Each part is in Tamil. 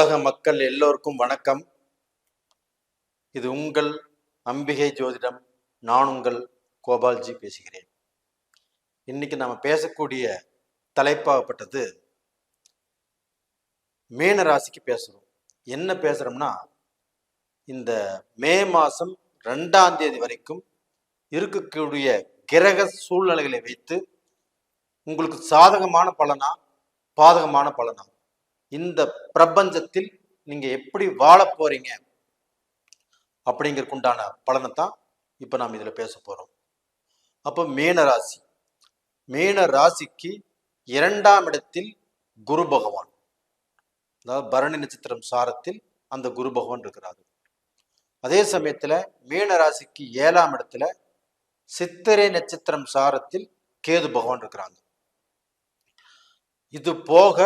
உலக மக்கள் எல்லோருக்கும் வணக்கம். இது உங்கள் அம்பிகை ஜோதிடம். நான் உங்கள் கோபால்ஜி பேசுகிறேன். இன்னைக்கு நாம பேசக்கூடிய தலைப்பாகப்பட்டது மீன ராசிக்கு பேசுறோம். என்ன பேசுறோம்னா இந்த மே மாசம் ரெண்டாம் தேதி வரைக்கும் இருக்கக்கூடிய கிரக சூழ்நிலைகளை வைத்து உங்களுக்கு சாதகமான பலனா பாதகமான பலனா? இந்த பிரபஞ்சத்தில் நீங்க எப்படி வாழ போறீங்க அப்படிங்கறதுக்குண்டான பலனை தான் இப்போ நாம் இதில் பேச போறோம். அப்போ மீன ராசி. மீன ராசிக்கு இரண்டாம் இடத்தில் குரு பகவான். அதாவது பரணி நட்சத்திரம் சாரத்தில் அந்த குரு பகவான் இருக்கிறார். அதே சமயத்தில் மீன ராசிக்கு ஏழாம் இடத்துல சித்திரை நட்சத்திரம் சாரத்தில் கேது பகவான் இருக்கிறாங்க. இது போக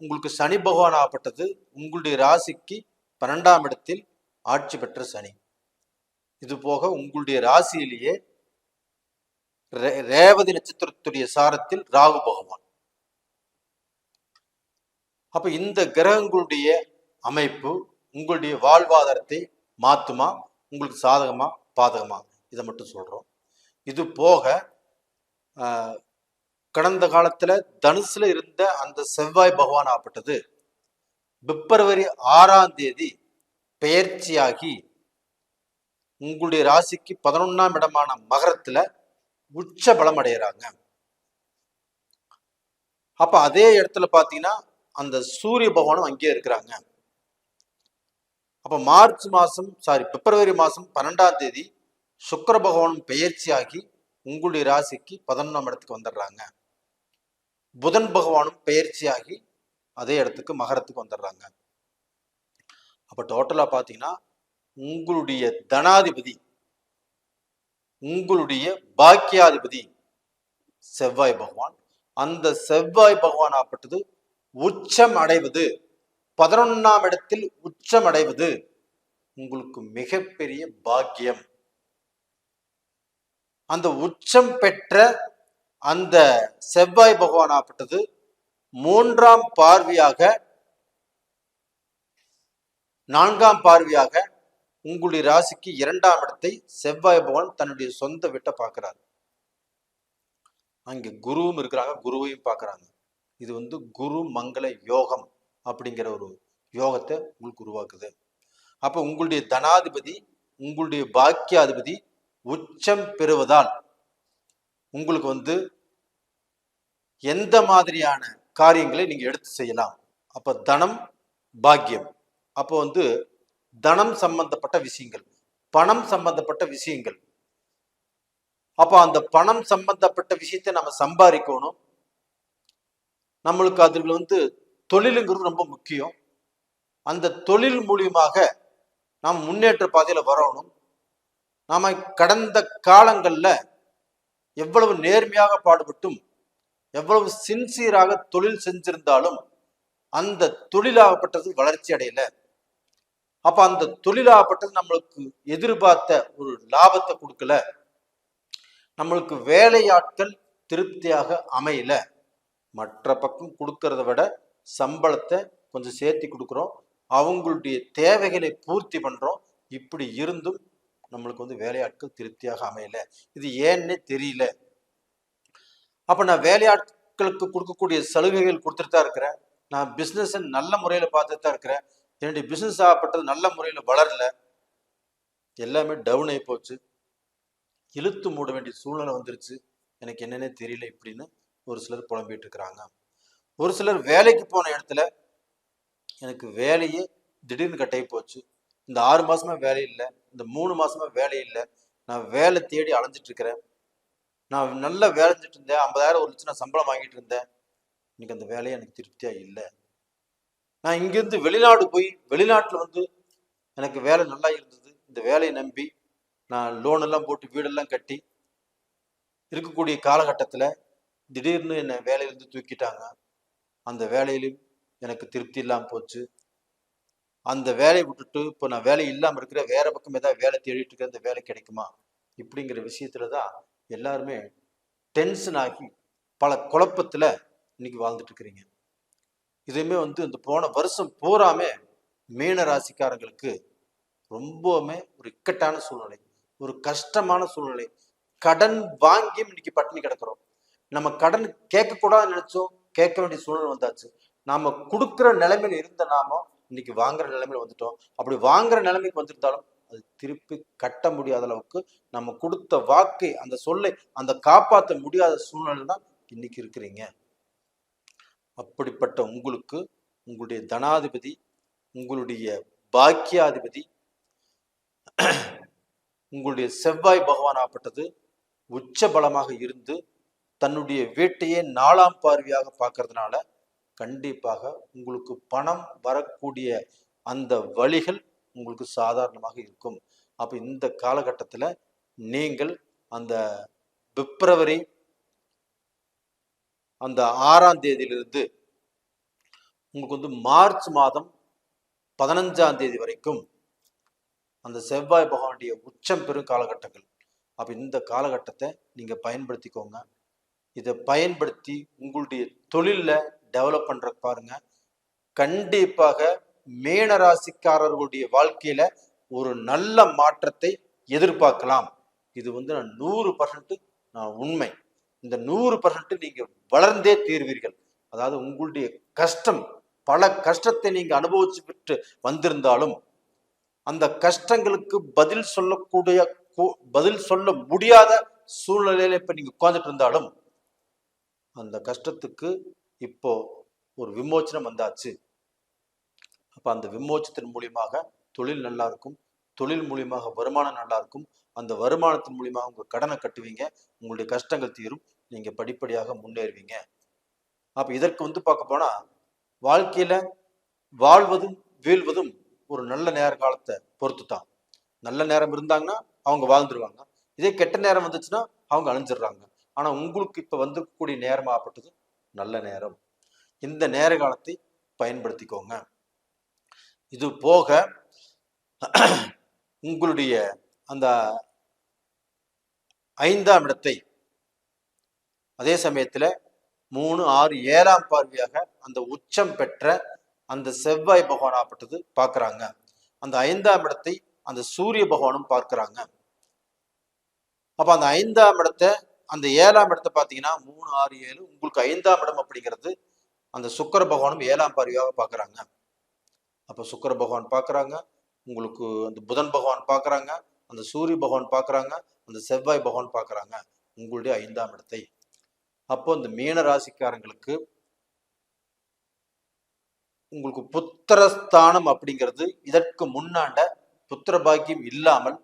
உங்களுக்கு சனி பகவான் ஆகப்பட்டது உங்களுடைய ராசிக்கு பன்னெண்டாம் இடத்தில் ஆட்சி பெற்ற சனி. இது போக உங்களுடைய ராசியிலேயே ரே- ரேவதி நட்சத்திரத்துடைய சாரத்தில் ராகு பகவான். அப்ப இந்த கிரகங்களுடைய அமைப்பு உங்களுடைய வாழ்வாதாரத்தை மாத்துமா உங்களுக்கு சாதகமா பாதகமா? இதை மட்டும் சொல்றோம். இது போக கடந்த காலத்துல தனுசுல இருந்த அந்த செவ்வாய் பகவான் ஆப்பட்டது பிப்ரவரி ஆறாம் தேதி பெயர்ச்சியாகி உங்களுடைய ராசிக்கு பதினொன்னாம் இடமான மகரத்துல உச்ச பலம் அடைகிறாங்க அப்ப அதே இடத்துல பாத்தீங்கன்னா அந்த சூரிய பகவானும் அங்கேயே இருக்கிறாங்க. அப்ப மார்ச் மாசம் சாரி பிப்ரவரி மாசம் பன்னெண்டாம் தேதி சுக்கர பகவானும் பெயர்ச்சியாகி உங்களுடைய ராசிக்கு பதினொன்றாம் இடத்துக்கு வந்துடுறாங்க. புதன் பகவானும் பெயர்ச்சியாகி அதே இடத்துக்கு மகரத்துக்கு வந்துடுறாங்க. அப்ப டோட்டலா பாத்தீங்கன்னா உங்களுடைய தனாதிபதி உங்களுடைய பாக்கியாதிபதி செவ்வாய் பகவான். அந்த செவ்வாய் பகவான் ஆப்பட்டது உச்சம் அடைவது பதினொன்னாம் இடத்தில் உச்சம் அடைவது உங்களுக்கு மிகப்பெரிய பாக்கியம். அந்த உச்சம் பெற்ற அந்த செவ்வாய் பகவான் ஆப்பட்டது மூன்றாம் பார்வையாக நான்காம் பார்வையாக உங்களுடைய ராசிக்கு இரண்டாம் இடத்தை செவ்வாய் பகவான் தன்னுடைய சொந்த வீட்டை பார்க்கிறார். அங்கே குருவும் இருக்கிறாங்க குருவையும் பார்க்கறாங்க. இது வந்து குரு மங்கள யோகம் அப்படிங்கிற ஒரு யோகத்தை உங்களுக்கு உருவாக்குது. அப்ப உங்களுடைய தனாதிபதி உங்களுடைய பாக்கியாதிபதி உச்சம் பெறுவதால் உங்களுக்கு வந்து எந்த மாதிரியான காரியங்களை நீங்கள் எடுத்து செய்யலாம்? அப்போ தனம் பாக்கியம். அப்போ வந்து தனம் சம்பந்தப்பட்ட விஷயங்கள். பணம் சம்பந்தப்பட்ட விஷயங்கள். அப்போ அந்த பணம் சம்பந்தப்பட்ட விஷயத்தை நம்ம சம்பாதிக்கணும். நம்மளுக்கு அதில் வந்து தொழிலுங்கிறது ரொம்ப முக்கியம். அந்த தொழில் மூலியமாக நாம் முன்னேற்ற பாதையில் வரணும். நாம் கடந்த காலங்களில் எவ்வளவு நேர்மையாக பாடுபட்டும் எவ்வளவு சின்சியராக தொழில் செஞ்சிருந்தாலும் அந்த தொழிலாகப்பட்டது வளர்ச்சி அடையல. அப்ப அந்த தொழிலாகப்பட்டது நம்மளுக்கு எதிர்பார்த்த ஒரு லாபத்தை கொடுக்கல. நம்மளுக்கு வேலையாட்கள் திருப்தியாக அமையல. மற்ற பக்கம் கொடுக்கறத விட சம்பளத்தை கொஞ்சம் சேர்த்தி கொடுக்குறோம். அவங்களுடைய தேவைகளை பூர்த்தி பண்றோம். இப்படி இருந்தும் நம்மளுக்கு வந்து வேலையாட்கள் திருப்தியாக அமையல. இது ஏன்னே தெரியல. அப்போ நான் வேலையாட்களுக்கு கொடுக்கக்கூடிய சலுகைகள் கொடுத்துட்டு தான் இருக்கிறேன். நான் பிசினஸ் நல்ல முறையில பார்த்துட்டு தான் இருக்கிறேன். என்னுடைய பிசினஸ் ஆகப்பட்டது நல்ல முறையில வளரல. எல்லாமே டவுன் ஆகி போச்சு. இழுத்து மூட வேண்டிய சூழ்நிலை வந்துருச்சு. எனக்கு என்னன்னே தெரியல இப்படின்னு ஒரு சிலர் புலம்பிட்டு இருக்கிறாங்க. ஒரு சிலர் வேலைக்கு போன இடத்துல எனக்கு வேலையே திடீர்னு கட்டாயி போச்சு. இந்த ஆறு மாசமா வேலை இல்லை இந்த மூணு மாசமா வேலை இல்லை நான் வேலை தேடி அலைஞ்சிட்டு இருக்கிறேன் நான் நல்லா வேலை செஞ்சுட்டு இருந்தேன் ஐம்பதாயிரம் ஒரு லட்சம் நான் சம்பளம் வாங்கிட்டு இருந்தேன் இன்னைக்கு அந்த வேலையை எனக்கு திருப்தியா இல்லை. நான் இங்கிருந்து வெளிநாடு போய் வெளிநாட்டில் வந்து எனக்கு வேலை நல்லா இருந்தது. இந்த வேலையை நம்பி நான் லோன் எல்லாம் போட்டு வீடெல்லாம் கட்டி இருக்கக்கூடிய காலகட்டத்தில் திடீர்னு என்னை வேலையிலிருந்து தூக்கிட்டாங்க. அந்த வேலையிலும் எனக்கு திருப்தி இல்லாமல் போச்சு. அந்த வேலையை விட்டுட்டு இப்போ நான் வேலை இல்லாமல் இருக்கிற வேற பக்கம் ஏதாவது வேலை தேடிட்டு இருக்கிற அந்த வேலை கிடைக்குமா? இப்படிங்கிற விஷயத்துல தான் எல்லாருமே டென்ஷன் ஆகி பல குழப்பத்தில் இன்னைக்கு வாழ்ந்துட்டு இருக்கிறீங்க. இதுவுமே வந்து இந்த போன வருஷம் பூராமே மீன ராசிக்காரங்களுக்கு ரொம்பவுமே ஒரு இக்கட்டான சூழ்நிலை ஒரு கஷ்டமான சூழ்நிலை. கடன் வாங்கியும் இன்னைக்கு பட்டினி கிடக்குறோம். நம்ம கடன் கேட்கக்கூடாதுன்னு நினைச்சோம் கேட்க வேண்டிய சூழ்நிலை வந்தாச்சு. நாம கொடுக்குற நிலைமையில இருந்த நாம இன்னைக்கு வாங்குற நிலைமையில வந்துட்டோம். அப்படி வாங்குற நிலைமைக்கு வந்திருந்தாலும் அது திருப்பி கட்ட முடியாத அளவுக்கு நம்ம கொடுத்த வாக்கை அந்த சொல்லை அந்த காப்பாற்ற முடியாத சூழ்நிலை தான் இன்னைக்கு இருக்கிறீங்க. அப்படிப்பட்ட உங்களுக்கு உங்களுடைய தனாதிபதி உங்களுடைய பாக்கியாதிபதி உங்களுடைய செவ்வாய் பகவான் ஆப்பட்டது உச்ச பலமாக இருந்து தன்னுடைய வீட்டையே நாலாம் பார்வையாக பார்க்கறதுனால கண்டிப்பாக உங்களுக்கு பணம் வரக்கூடிய அந்த வழிகள் உங்களுக்கு சாதாரணமாக இருக்கும். அப்போ இந்த காலகட்டத்தில் நீங்கள் அந்த பிப்ரவரி அந்த ஆறாம் தேதியிலிருந்து உங்களுக்கு வந்து மார்ச் மாதம் பதினஞ்சாம் தேதி வரைக்கும் அந்த செவ்வாய் பகவானுடைய உச்சம் பெறும் காலகட்டங்கள். அப்போ இந்த காலகட்டத்தை நீங்கள் பயன்படுத்திக்கோங்க. இதை பயன்படுத்தி உங்களுடைய தொழிலில் டெவலப் பண்ணுற பாருங்க. கண்டிப்பாக மேன ராசிக்காரர்களுடைய வாழ்க்கையில ஒரு நல்ல மாற்றத்தை எதிர்பார்க்கலாம். இது வந்து நான் நூறு பர்சன்ட் நான் உண்மை. இந்த நூறு பர்சன்ட் நீங்க வளர்ந்தே தீர்வீர்கள். அதாவது உங்களுடைய கஷ்டம் பல கஷ்டத்தை நீங்க அனுபவிச்சு விட்டு வந்திருந்தாலும் அந்த கஷ்டங்களுக்கு பதில் சொல்லக்கூடிய பதில் சொல்ல முடியாத சூழ்நிலையில இப்ப நீங்க உட்கார்ந்துட்டு இருந்தாலும் அந்த கஷ்டத்துக்கு இப்போ ஒரு விமோச்சனம் வந்தாச்சு. அப்போ அந்த விமோச்சத்தின் மூலியமாக தொழில் நல்லா இருக்கும். தொழில் மூலியமாக வருமானம் நல்லா இருக்கும். அந்த வருமானத்தின் மூலியமாக உங்க கடனை கட்டுவீங்க. உங்களுடைய கஷ்டங்கள் தீரும். நீங்க படிப்படியாக முன்னேறுவீங்க. அப்போ இதற்கு வந்து பார்க்க போனால் வாழ்க்கையில வாழ்வதும் வீழ்வதும் ஒரு நல்ல நேர காலத்தை பொறுத்து தான் நல்ல நேரம் இருந்தாங்கன்னா அவங்க வாழ்ந்துருவாங்க. இதே கெட்ட நேரம் வந்துச்சுன்னா அவங்க அழிஞ்சிடுறாங்க. ஆனா உங்களுக்கு இப்போ வந்துக்கூடிய நேரம் ஆப்பட்டது நல்ல நேரம். இந்த நேர காலத்தை பயன்படுத்திக்கோங்க. இது போக உங்களுடைய அந்த ஐந்தாம் இடத்தை அதே சமயத்துல மூணு ஆறு ஏழாம் பார்வையாக அந்த உச்சம் பெற்ற அந்த செவ்வாய் பகவான் பார்க்குறாங்க பார்க்கறாங்க. அந்த ஐந்தாம் இடத்தை அந்த சூரிய பகவானும் பார்க்கறாங்க. அப்ப அந்த ஐந்தாம் இடத்தை அந்த ஏழாம் இடத்தை பார்த்தீங்கன்னா மூணு ஆறு ஏழு உங்களுக்கு ஐந்தாம் இடம் அப்படிங்கிறது அந்த சுக்கர பகவானும் ஏழாம் பார்வையாக பார்க்குறாங்க. அப்போ சுக்கர பகவான் பார்க்குறாங்க உங்களுக்கு அந்த புதன் பகவான் பார்க்குறாங்க அந்த சூரிய பகவான் பார்க்குறாங்க அந்த செவ்வாய் பகவான் பார்க்குறாங்க உங்களுடைய ஐந்தாம் இடத்தை. அப்போ இந்த மீன ராசிக்காரங்களுக்கு உங்களுக்கு புத்திரஸ்தானம் அப்படிங்கிறது இதற்கு முன்னாண்ட புத்திர பாக்கியம் இல்லாமல்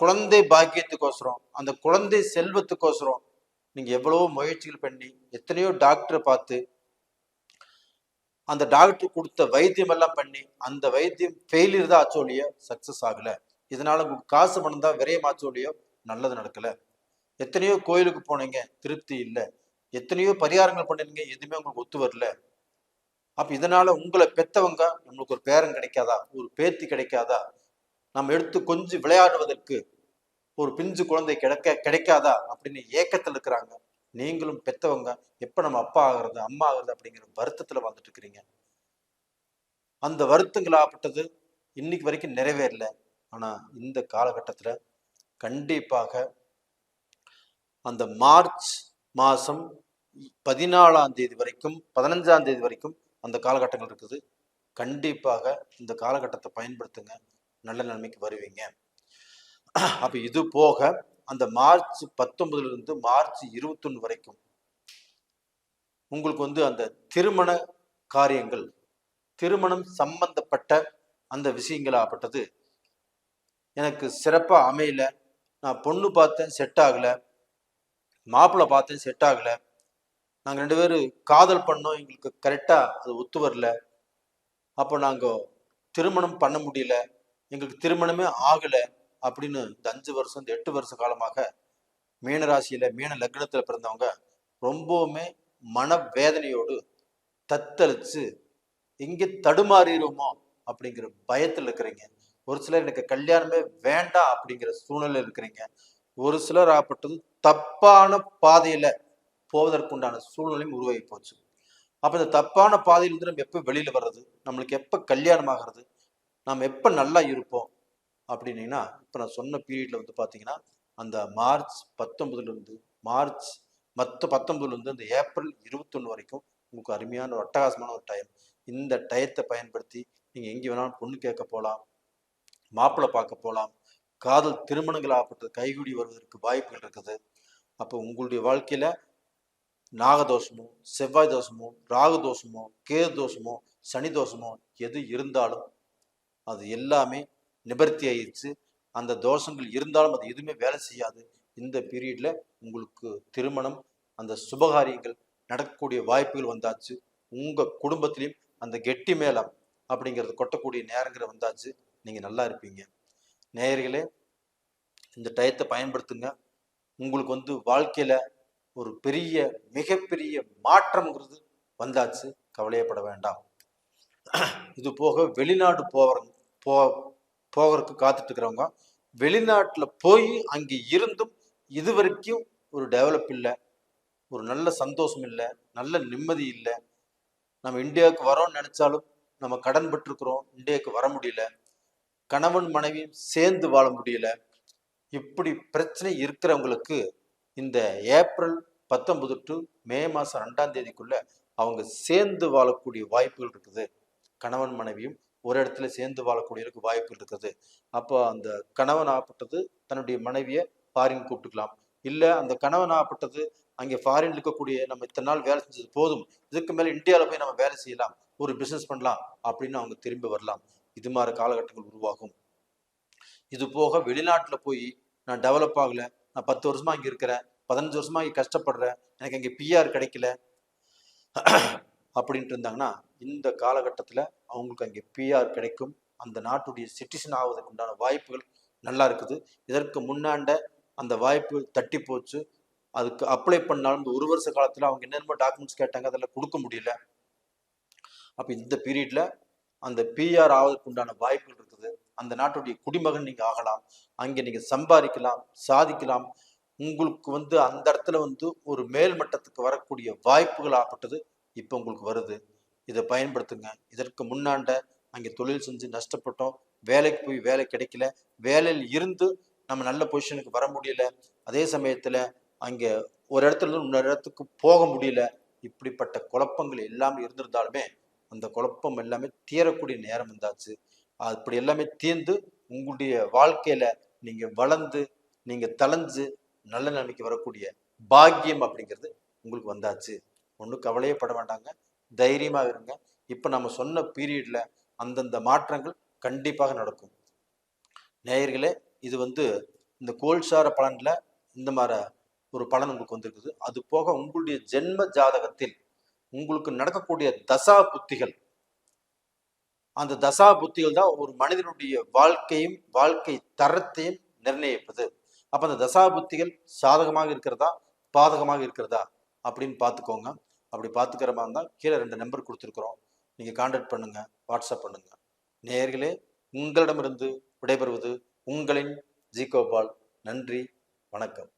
குழந்தை பாக்கியத்துக்கோசரம் அந்த குழந்தை செல்வத்துக்கோசரம் நீங்க எவ்வளவோ முயற்சிகள் பண்ணி எத்தனையோ டாக்டரை பார்த்து அந்த டாக்டர் கொடுத்த வைத்தியம் எல்லாம் பண்ணி அந்த வைத்தியம் ஃபெயிலியர் தான் ஆச்சோலியோ சக்சஸ் ஆகல. இதனால உங்களுக்கு காசு பணம் தான் விரயமாச்சோலியோ நல்லது நடக்கல. எத்தனையோ கோயிலுக்கு போனீங்க திருப்தி இல்லை. எத்தனையோ பரிகாரங்கள் பண்ணீங்க எதுவுமே உங்களுக்கு ஒத்து வரல. அப்ப இதனால உங்களை பெத்தவங்க நம்மளுக்கு ஒரு பேரன் கிடைக்காதா? ஒரு பேத்தி கிடைக்காதா? நம்ம எடுத்து கொஞ்சம் விளையாடுவதற்கு ஒரு பிஞ்சு குழந்தை கிடைக்க கிடைக்காதா அப்படின்னு ஏக்கத்தில் இருக்கிறாங்க. நீங்களும் பெத்தவங்க எப்ப நம்ம அப்பா ஆகிறது அம்மா ஆகுறது அப்படிங்கிற வருத்தத்துல வந்துட்டு இருக்கிறீங்க. அந்த வருத்தங்களாகப்பட்டது இன்னைக்கு வரைக்கும் நிறைவேறல. ஆனா இந்த காலகட்டத்துல கண்டிப்பாக அந்த மார்ச் மாசம் பதினாலாம் தேதி வரைக்கும் பதினஞ்சாம் தேதி வரைக்கும் அந்த காலகட்டங்கள் இருக்குது. கண்டிப்பாக இந்த காலகட்டத்தை பயன்படுத்துங்க. நல்ல நிலைமைக்கு வருவீங்க. அப்போ இது போக அந்த மார்ச் பத்தொன்பதுலேருந்து மார்ச் இருபத்தொன்று வரைக்கும் உங்களுக்கு வந்து அந்த திருமண காரியங்கள் திருமணம் சம்பந்தப்பட்ட அந்த விஷயங்களாகப்பட்டது. எனக்கு சிறப்பாக அமையல. நான் பொண்ணு பார்த்தேன் செட் ஆகலை. மாப்பிள்ளை பார்த்தேன் செட் ஆகலை. நாங்கள் ரெண்டு பேரும் காதல் பண்ணோம். எங்களுக்கு கரெக்டாக அது ஒத்து வரல. அப்போ நாங்கள் திருமணம் பண்ண முடியல. எங்களுக்கு திருமணமே ஆகலை அப்படின்னு இந்த அஞ்சு வருஷம் இந்த எட்டு வருஷ காலமாக மீனராசியில மீன லக்னத்துல பிறந்தவங்க ரொம்பவுமே மன வேதனையோடு தத்தளிச்சு எங்கே தடுமாறிடுவோமோ? அப்படிங்கிற பயத்தில் இருக்கிறீங்க. ஒரு சிலர் எனக்கு கல்யாணமே வேண்டாம் அப்படிங்கிற சூழ்நிலை இருக்கிறீங்க. ஒரு சிலர் ஆப்பட்டது தப்பான பாதையில போவதற்குண்டான சூழ்நிலையும் உருவாகி போச்சு. அப்போ இந்த தப்பான பாதையிலிருந்து நம்ம எப்போ வெளியில் வர்றது? நம்மளுக்கு எப்போ கல்யாணம் ஆகிறது நாம் எப்போ நல்லா இருப்போம் அப்படின்னீங்கன்னா இப்போ நான் சொன்ன பீரியடில் வந்து பார்த்தீங்கன்னா அந்த மார்ச் பத்தொன்பதுலேருந்து மார்ச் மற்ற பத்தொன்பதுலேருந்து அந்த ஏப்ரல் இருபத்தொன்று வரைக்கும் உங்களுக்கு அருமையான ஒரு அட்டகாசமான ஒரு டைம் இந்த டயத்தை பயன்படுத்தி நீங்கள் எங்கே வேணாலும் பொண்ணு கேட்க போகலாம் மாப்பிள்ளை பார்க்க போகலாம் காதல் திருமணங்கள் ஆகப்பட்டது கைகூடி வருவதற்கு வாய்ப்புகள் இருக்குது. அப்போ உங்களுடைய வாழ்க்கையில் நாகதோஷமோ செவ்வாய் தோஷமோ ராகு தோஷமோ கேது தோஷமோ சனி தோஷமோ எது இருந்தாலும் அது எல்லாமே நிவர்த்தி ஆயிடுச்சு. அந்த தோஷங்கள் இருந்தாலும் அது எதுவுமே வேலை செய்யாது. இந்த பீரியட்ல உங்களுக்கு திருமணம் அந்த சுபகாரியங்கள் நடக்கக்கூடிய வாய்ப்புகள் வந்தாச்சு. உங்க குடும்பத்திலையும் அந்த கெட்டி மேளம் அப்படிங்கிறது கொட்டக்கூடிய நேரங்கிற வந்தாச்சு. நீங்க நல்லா இருப்பீங்க. நேயர்களே இந்த டயத்தை பயன்படுத்துங்க. உங்களுக்கு வந்து வாழ்க்கையில ஒரு பெரிய மிகப்பெரிய மாற்றம்ங்கிறது வந்தாச்சு. கவலையப்பட வேண்டாம். இது போக வெளிநாடு போகிறவங்க போ போகிறதுக்கு காத்துட்டு இருக்கிறவங்க வெளிநாட்டில் போய் அங்கே இருந்தும் இது வரைக்கும் ஒரு டெவலப் இல்லை ஒரு நல்ல சந்தோஷம் இல்லை நல்ல நிம்மதி இல்லை. நம்ம இந்தியாவுக்கு வரோம்னு நினைச்சாலும் நம்ம கடன் பட்டிருக்கிறோம் இந்தியாவுக்கு வர முடியல. கணவன் மனைவியும் சேர்ந்து வாழ முடியல. இப்படி பிரச்சனை இருக்கிறவங்களுக்கு இந்த ஏப்ரல் பத்தொன்பது டு மே மாதம் ரெண்டாம் தேதிக்குள்ள அவங்க சேர்ந்து வாழக்கூடிய வாய்ப்புகள் இருக்குது. கணவன் மனைவியும் ஒரு இடத்துல சேர்ந்து வாழக்கூடியவருக்கு வாய்ப்பு இருக்குது அப்போ அந்த கணவன் ஆகப்பட்டது தன்னுடைய மனைவியை ஃபாரின் கூப்பிட்டுக்கலாம். இல்லை அந்த கணவன் ஆகப்பட்டது அங்கே ஃபாரின் இருக்கக்கூடிய நம்ம இத்தனை நாள் வேலை செஞ்சது போதும் இதுக்கு மேலே இந்தியாவில் போய் நம்ம வேலை செய்யலாம் ஒரு பிஸ்னஸ் பண்ணலாம் அப்படின்னு அவங்க திரும்பி வரலாம். இது மாதிரி காலகட்டங்கள் உருவாகும். இது போக வெளிநாட்டில் போய் நான் டெவலப் ஆகலை நான் பத்து வருஷமா இங்கே இருக்கிறேன் பதினஞ்சு வருஷமா இங்கே கஷ்டப்படுறேன் எனக்கு இங்கே பிஆர் கிடைக்கல அப்படின்ட்டு இருந்தாங்கன்னா இந்த காலகட்டத்தில் அவங்களுக்கு அங்கே பிஆர் கிடைக்கும். அந்த நாட்டுடைய சிட்டிசன் ஆவதற்கு உண்டான வாய்ப்புகள் நல்லா இருக்குது. இதற்கு முன்னாண்ட அந்த வாய்ப்பு தட்டி போச்சு. அதுக்கு அப்ளை பண்ணாலும் இந்த ஒரு வருஷ காலத்தில் அவங்க என்னென்ன டாக்குமெண்ட்ஸ் கேட்டாங்க அதெல்லாம் கொடுக்க முடியல. அப்போ இந்த பீரியடில் அந்த பிஆர் ஆவதற்கு உண்டான வாய்ப்புகள் இருக்குது. அந்த நாட்டுடைய குடிமகன் நீங்கள் ஆகலாம். அங்கே நீங்கள் சம்பாதிக்கலாம் சாதிக்கலாம். உங்களுக்கு வந்து அந்த இடத்துல வந்து ஒரு மேல்மட்டத்துக்கு வரக்கூடிய வாய்ப்புகள் ஆகப்பட்டது. இப்போ உங்களுக்கு வருது. இதை பயன்படுத்துங்க. இதற்கு முன்னாண்ட அங்கே தொழில் செஞ்சு நஷ்டப்பட்டோம். வேலைக்கு போய் வேலை கிடைக்கல. வேலையில் இருந்து நம்ம நல்ல பொசிஷனுக்கு வர முடியல. அதே சமயத்தில் அங்கே ஒரு இடத்துல இருந்து இன்னொரு இடத்துக்கு போக முடியல. இப்படிப்பட்ட குழப்பங்கள் எல்லாமே இருந்திருந்தாலுமே அந்த குழப்பம் எல்லாமே தீரக்கூடிய நேரம் வந்தாச்சு. அப்படி எல்லாமே தீர்ந்து உங்களுடைய வாழ்க்கையில நீங்க வளர்ந்து நீங்க தளைஞ்சு நல்ல நிலைமைக்கு வரக்கூடிய பாக்கியம் அப்படிங்கிறது உங்களுக்கு வந்தாச்சு. ஒன்றும் கவலையே பட வேண்டாங்க. தைரியமா இருங்க. இப்போ நம்ம சொன்ன பீரியட்ல அந்தந்த மாற்றங்கள் கண்டிப்பாக நடக்கும். நேயர்களே இது வந்து இந்த கோல்சார பலன்ல இந்த மாதிரி ஒரு பலன் உங்களுக்கு வந்திருக்குது. அது போக உங்களுடைய ஜென்ம ஜாதகத்தில் உங்களுக்கு நடக்கக்கூடிய தசா புத்திகள். அந்த தசா புத்திகள் தான் ஒரு மனிதனுடைய வாழ்க்கையும் வாழ்க்கை தரத்தையும் நிர்ணயிப்பது. அப்ப அந்த தசா புத்திகள் சாதகமாக இருக்கிறதா பாதகமாக இருக்கிறதா அப்படின்னு பார்த்துக்கோங்க. அப்படி பார்த்துக்கிற மாதிரி இருந்தால் கீழே ரெண்டு நம்பர் கொடுத்துருக்குறோம். நீங்கள் காண்டாக்ட் பண்ணுங்கள் வாட்ஸ்அப் பண்ணுங்கள் நேர்களே உங்களிடமிருந்து விடைபெறுவது உங்களின் ஜி கோபால் நன்றி வணக்கம்.